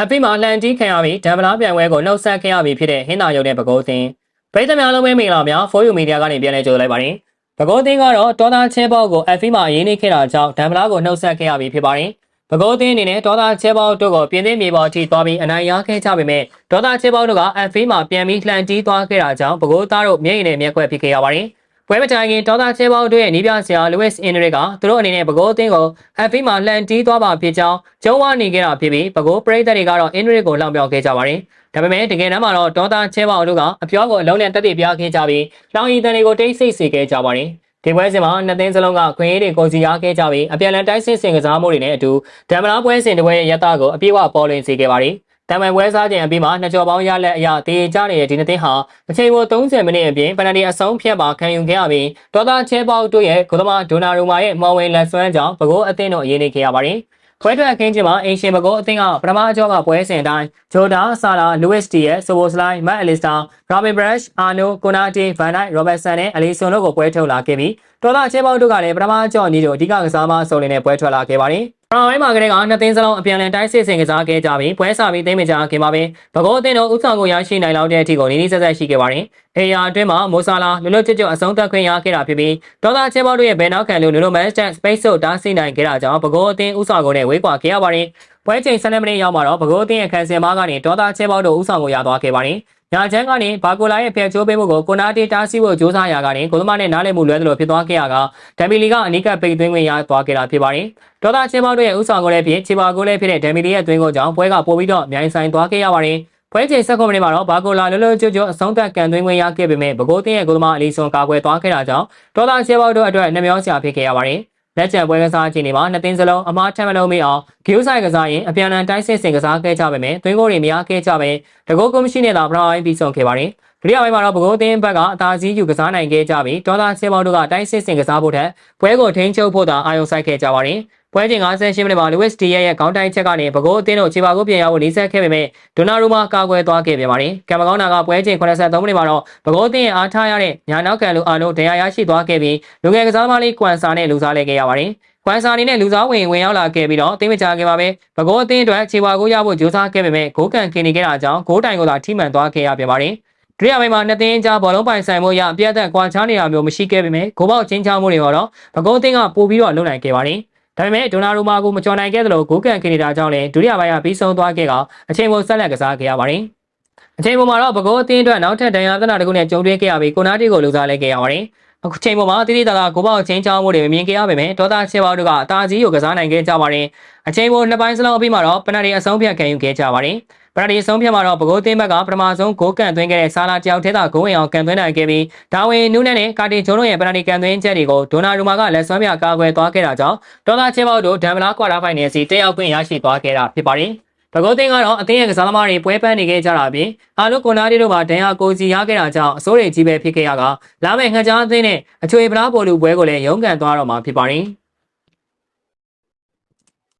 အပိမှာလှန်ကြီးခံရပြီးဒံပလားပြန်ပွဲကိုနှုတ်ဆက်ခဲ့ရပြီးဖြစ်တဲ့ဟင်းသာရုံနဲ့ပကိုးသင်းပရိသတ်များလုံးပဲမင်္ဂလာများ For You Media ကနေပြန်လည်ကြိုဆိုလိုက်ပါတယ်ပကိုးသင်းကတော့ဒေါသချဲပေါက်ကိုအပိမှာရေးနေခဲ့တာကြောင့်ဒံပလားကိုနှုတ်ဆက်ခဲ့ရပြီးဖြစ်ပါတယ်ပကိုးသင်းအနေနဲ့ဒေါသချဲပေါက်တို့ကိုပြင်သစ်မြေပေါ်အထိသွားပြီးအနိုင်ရခဲ့ကြပေမဲ့ဒေါသချဲပေါက်တို့ကအပိမှာပြန်ပြီးလှန်ကြီးသွားခဲ့တာကြောင့်ပကိုးသားတို့မျက်ရည်နဲ့မျက်ခွက်ဖြစ်ခဲ့ရပါတယ် ပွဲမတိုင်ခင်ဒေါသချဲပေါက်တို့ရဲ့နီးပြဆရာ Louis Enrique ကသူတို့အနေနဲ့ပကိုးအသင်းကို FA မှာလှန်တီးသွားပါဖြစ်ကြောင်းကျုံးဝနေခဲ့တာဖြစ်ပြီးပကိုးပရိသတ်တွေကတော့ Enrique ကိုလှောင်ပြောခဲ့ကြပါတယ်။ဒါပေမဲ့တကယ်တမ်းမှာတော့ဒေါသချဲပေါက်တို့ကအပြောကိုအလုံးနဲ့တက်တည်ပြခဲ့ကြပြီးလောင်ရီတန်တွေကိုတိတ်ဆိတ်စေခဲ့ကြပါတယ်။ဒီပွဲစဉ်မှာနှစ်သင်းစလုံးကခွင့်ရည်တွေကိုစီရခဲ့ကြပြီးအပြန်လန်တိုက်စစ်စင်ကစားမှုတွေနဲ့အတူဒံမလာပွဲစဉ်တစ်ပွဲရဲ့ရတကိုအပြည့်အဝပေါ်လွင်စေခဲ့ပါတယ်။ တမန်ပွဲစားခြင်းအပြီးမှာနှစ်ကျော်ပေါင်းရလက်အရာတည်ကြနေတဲ့ဒီနှစ်သင်းဟာအချိန်ပို30မိနစ်အပြင်ပနဒီအဆုံးဖြတ်ပါခံယူခဲ့ရပြီးဒေါသချဲပေါက်တို့ရဲ့ဂုသမာဒိုနာရိုမာရဲ့မော်ဝင်လက်စွမ်းကြောင့်ပကိုးအသင်းတို့အရေးနေခဲ့ရပါတယ်။ခွဲထွက်အခင်းချင်းမှာအင်ရှင်ဘကိုးအသင်းကပထမအကြောကပွဲစဉ်အတိုင်းဂျိုဒါဆာလာလူးဝစ်တီရဲ့ဆိုဘိုစလိုက်မတ်အလစ်စတာရာဘင်ဘရက်ရှ်အာနိုကိုနာတီဗန်နိုင်ရောဘတ်ဆန်နဲ့အလီဆွန်တို့ကိုပွဲထုတ်လာခဲ့ပြီးဒေါသချဲပေါက်တို့ကလည်းပထမအကြောညီတို့အဓိကကစားမအစုံလင်းနဲ့ပွဲထွက်လာခဲ့ပါတယ်။ ပထမပိုင်းမှာကလေးကနှစ်သင်းစလုံးအပြန်အလှန်တိုက်စစ်ဆင်ကစားခဲ့ကြပြီးပွဲစာပြီးသိမ်းမကြခင်ပါပဲဘကောအသင်းတို့ဥဆောင်ကိုရရှိနိုင်လောက်တဲ့အထိကိုနီးနီးဆက်ဆက်ရှိခဲ့ပါတယ်။အေယာအတွင်းမှာမိုဆာလာလွတ်လွတ်ကျွတ်ကျွတ်အဆုံးသတ်ခွင့်ရခဲ့တာဖြစ်ပြီးဒေါသချဲဘောက်တို့ရဲ့ဘယ်နောက်ခံလို့လွတ်လွတ်မန်ချက်စပိတ်ဆို့တားဆီးနိုင်ခဲ့တာကြောင့်ဘကောအသင်းဥဆောင်ကိုနဲ့ဝေးကွာခဲ့ရပါတယ်။ ပွဲချိန်12မိနစ်ရောက်မှာတော့ဘကောအသင်းရဲ့ခံစင်မားကနေဒေါသချဲဘောက်တို့ဥဆောင်ကိုရသွားခဲ့ပါတယ်။ညာချမ်းကနေဘာကိုလာရဲ့ဖျက်ချိုးပေးမှုကိုကိုနာတီတားဆီးဖို့ကြိုးစားရာကနေကိုသမားနဲ့နားလည်မှုလွဲသလိုဖြစ်သွားခဲ့ရကဒမ်ဘီလီကအနီးကပ်ပိတ်သွင်းခွင့်ရသွားခဲ့တာဖြစ်ပါတယ်။ဒေါသချင်းပေါက်တို့ရဲ့ဥဆောင်ကိုလည်းဖြစ်ချီပါကိုလည်းဖြစ်တဲ့ဒမ်ဘီလီရဲ့သွင်းကိုကြောင့်ပွဲကပိုပြီးတော့မြိုင်ဆိုင်သွားခဲ့ရပါတယ်။ပွဲချိန်ဆက်ခွန်မိနစ်မှာတော့ဘာကိုလာလွတ်လွတ်ကျွတ်ကျွတ်အဆုံးသတ်ကန်သွင်းခွင့်ရခဲ့ပေမဲ့ဘကိုးတင်းရဲ့ကိုသမားအလီဆွန်ကာကွယ်သွားခဲ့တာကြောင့်ဒေါသချင်းပေါက်တို့အတွက်နှမျောစရာဖြစ်ခဲ့ရပါတယ်။ လက်ကျန်ပွဲကစားခြင်းတွေမှာနှစ်သင်းစလုံးအမားထက်မလုံးမိအောင်ဂီယိုဆိုင်ကစားရင်အပြန်အလှန်တိုက်စစ်စင်ကစားခဲ့ကြပေမဲ့သွင်းကိုတွေမရခဲ့ကြပဲတကောကွန်မရှိနဲ့သာပထမပိုင်းပြီးဆုံးခဲ့ပါတယ်။ဒုတိယပိုင်းမှာတော့ဘကိုးသင်းဘက်ကအသာစီးယူကစားနိုင်ခဲ့ကြပြီးဒေါသဆေးပေါင်းတို့ကတိုက်စစ်စင်ကစားဖို့ထက်ပွဲကိုထိန်းချုပ်ဖို့သာအာရုံစိုက်ခဲ့ကြပါတယ်။ပွဲချိန်58မိနစ်မှာ Lewis D ရဲ့ခေါင်းတိုင်းချက်ကနေဘကိုးအသင်းတို့ခြေပါကိုပြင်ရဖို့နေဆက်ခဲ့ပေမဲ့ဒိုနာရိုမာကာကွယ်သွားခဲ့ပြန်ပါတယ်။ကံမကောင်းတာကပွဲချိန်83မိနစ်မှာတော့ဘကိုးအသင်းရဲ့အားထားရတဲ့ညာနောက်ကန်လိုအာနိုဒဏ်ရာရရှိသွားခဲ့ပြီးလူငယ်ကစားသမားလေးကွမ်ဆာနဲ့လူစားလဲခဲ့ရပါတယ်။ကွမ်ဆာနေနဲ့လူစားဝင်ဝင်ရောက်လာခဲ့ပြီးတော့တိမကြခင်မှာပဲဘကိုးအသင်းအတွက်ခြေပါကိုရဖို့ကြိုးစားခဲ့ပေမဲ့ဂိုးကန်ခင်နေခဲ့တာကြောင့်ဂိုးတိုင်ကိုသာထိမှန်သွားခဲ့ရပြန်ပါတယ်။ ဒုတိယပိုင်းမှာနှစ်သင်းကြားဘောလုံးပိုင်ဆိုင်မှုရအပြတ်သက်ကွာခြားနေတာမျိုးမရှိခဲ့ပေမဲ့ဂိုးပေါက်ချင်းချောင်းမှုတွေကတော့ဘကုန်းသင်းကပို့ပြီးတော့လုံနိုင်ခဲ့ပါတယ်။ဒါပေမဲ့ဒိုနာရိုမာကိုမကြော်နိုင်ခဲ့သလိုဂိုးကန်ခင်နေတာကြောင့်လည်းဒုတိယပိုင်းကပြီးဆုံးသွားခဲ့ကအချိန်ပေါ်ဆက်လက်ကစားခဲ့ရပါတယ်။အချိန်ပေါ်မှာတော့ဘကုန်းအသင်းအတွက်နောက်ထပ်ဒဏ်ရာသနာတစ်ခုနဲ့ကြုံတွေ့ခဲ့ရပြီးကိုနာတီကိုလူစားလဲခဲ့ရပါတယ်။အခုချိန်ပေါ်မှာတိတိတသာဂိုးပေါက်ချင်းချောင်းမှုတွေမမြင်ခဲ့ရပေမဲ့ဒေါသချေပေါတို့ကအသာကြီးကိုကစားနိုင်ခဲ့ကြပါတယ်။အချိန်ပေါ်နှစ်ပိုင်းစလုံးအပြီးမှာတော့ပနတီအဆုံးဖြတ်ခံယူခဲ့ကြပါတယ်။ ပရဒီဆုံးဖြတ်မှာတော့ပကိုးတင်းဘက်ကပထမဆုံးဂိုးကန်သွင်းခဲ့တဲ့ဆာလာတယောက်ထဲသာဂိုးဝင်အောင်ကန်သွင်းနိုင်ခဲ့ပြီးဒါဝင်နူးနဲ့နဲ့ကာတီဂျုံတို့ရဲ့ပရဒီကန်သွင်းချက်တွေကိုဒိုနာရူမာကလက်ဆွမ်းပြကာကွယ်သွားခဲ့တာကြောင့်ဒေါ်လာချေပေါတို့ဒမ်ဘလာကွာတာဖိုင်နယ်စီတက်ရောက်ခွင့်ရရှိသွားခဲ့တာဖြစ်ပါတယ်။ပကိုးတင်းကတော့အသင်းရဲ့ကစားသမားတွေပွဲပန်းနေခဲ့ကြတာပြင်အာလုကိုနာတီတို့ကဒဏ်ရာကိုစီရခဲ့တာကြောင့်အစိုးရကြီးပဲဖြစ်ခဲ့ရကလာမယ့်ခန့်ကြားအသင်းနဲ့အချွေပလားပေါ်လူပွဲကိုလည်းရုန်းကန်သွားတော့မှာဖြစ်ပါတယ်။